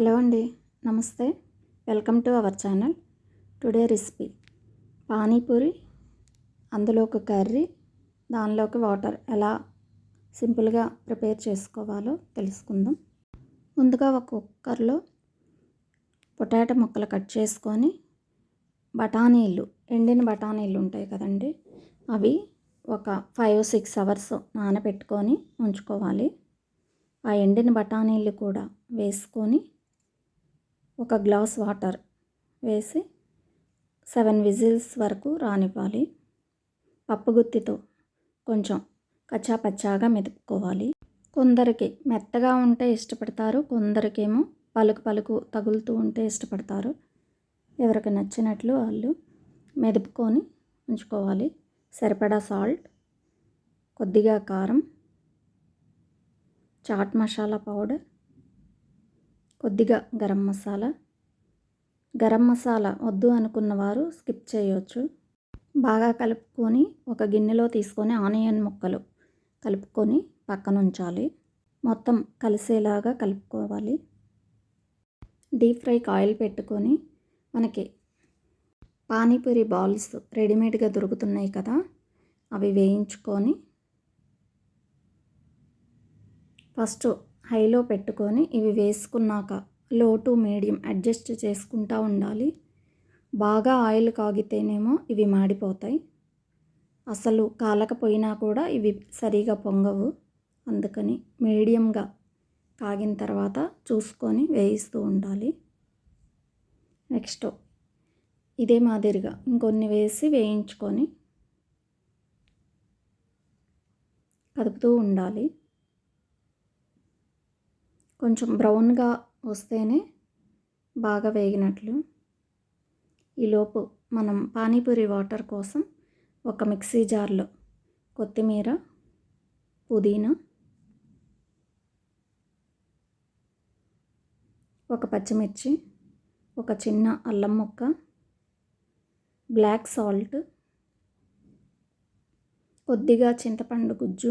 Hello అండి నమస్తే. Welcome to our channel. Today recipe. Panipuri అందులో ఒక కర్రీ దానిలోకి వాటర్. ఎలా సింపుల్గా ప్రిపేర్ చేసుకోవాలో తెలుసుకుందాం. ముందుగా ఒక కుక్కర్లో పొటాటో ముక్కలు కట్ చేసుకొని బఠానీలు ఎండిన బఠానీలు ఉంటాయి కదండి అవి ఒక ఫైవ్ సిక్స్ అవర్స్ నానబెట్టుకొని ఉంచుకోవాలి. ఆ ఎండిన బఠానీలు కూడా వేసుకొని ఒక గ్లాస్ వాటర్ వేసి సెవెన్ విజిల్స్ వరకు రానివ్వాలి. పప్పు గుత్తితో కొంచెం కచ్చాపచ్చాగా మెదుపుకోవాలి కొందరికి మెత్తగా ఉంటే ఇష్టపడతారు కొందరికేమో పలుకు పలుకు తగులుతూ ఉంటే ఇష్టపడతారు. ఎవరికి నచ్చినట్లు వాళ్ళు మెదుపుకొని ఉంచుకోవాలి. సరిపడా సాల్ట్ కొద్దిగా కారం చాట్ మసాలా పౌడర్ కొద్దిగా గరం మసాలా. గరం మసాలా వద్దు అనుకున్న వారు స్కిప్ చేయవచ్చు బాగా కలుపుకొని ఒక గిన్నెలో తీసుకొని ఆనియన్ ముక్కలు కలుపుకొని పక్కన ఉంచాలి మొత్తం కలిసేలాగా కలుపుకోవాలి. డీప్ ఫ్రైకి ఆయిల్ పెట్టుకొని మనకి పానీపూరి బాల్స్ రెడీమేడ్గా దొరుకుతున్నాయి కదా అవి వేయించుకొని ఫస్ట్ హైలో పెట్టుకొని ఇవి వేసుకున్నాక లో టు మీడియం అడ్జస్ట్ చేసుకుంటూ ఉండాలి. బాగా ఆయిల్ కాగితేనేమో ఇవి మాడిపోతాయి. అసలు కాలకపోయినా కూడా ఇవి సరిగా పొంగవు. అందుకని మీడియంగా కాగిన తర్వాత చూసుకొని వేయిస్తూ ఉండాలి. నెక్స్ట్ ఇదే మాదిరిగా ఇంకొన్ని వేసి వేయించుకొని కదుపుతూ ఉండాలి. కొంచెం బ్రౌన్గా వస్తేనే బాగా వేగినట్లు. ఈలోపు మనం పానీపూరి వాటర్ కోసం ఒక మిక్సీ జార్లో కొత్తిమీర పుదీనా ఒక పచ్చిమిర్చి ఒక చిన్న అల్లం ముక్క బ్లాక్ సాల్ట్ కొద్దిగా చింతపండు గుజ్జు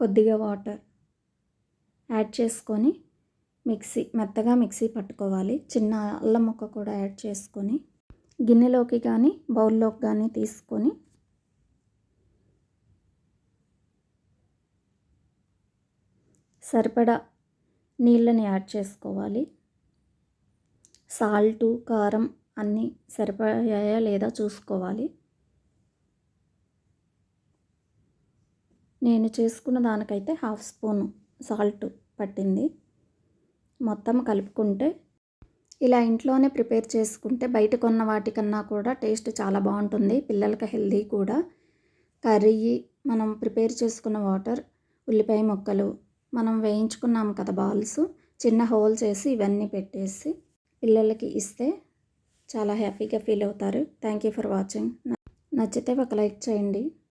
కొద్దిగా వాటర్ యాడ్ చేసుకొని మిక్సీ మెత్తగా మిక్సీ పట్టుకోవాలి. చిన్న అల్లం ముక్క కూడా యాడ్ చేసుకొని గిన్నెలోకి కానీ బౌల్లోకి కానీ తీసుకొని సరిపడా నీళ్ళని యాడ్ చేసుకోవాలి. సాల్టు కారం అన్నీ సరిపోయాయా లేదా చూసుకోవాలి. నేను చేసుకున్న దానికైతే హాఫ్ స్పూన్ సాల్ట్ పట్టింది. మొత్తం కలుపుకుంటే ఇలా ఇంట్లోనే ప్రిపేర్ చేసుకుంటే బయట కొన్న వాటికన్నా కూడా టేస్ట్ చాలా బాగుంటుంది. పిల్లలకి హెల్దీ కూడా. కర్రీ మనం ప్రిపేర్ చేసుకున్న వాటర్ ఉల్లిపాయ ముక్కలు మనం వేయించుకున్నాం కదా బాల్స్ చిన్న హోల్ చేసి ఇవన్నీ పెట్టేసి పిల్లలకి ఇస్తే చాలా హ్యాపీగా ఫీల్ అవుతారు. Thank you for watching. నచ్చితే ఒక లైక్ చేయండి.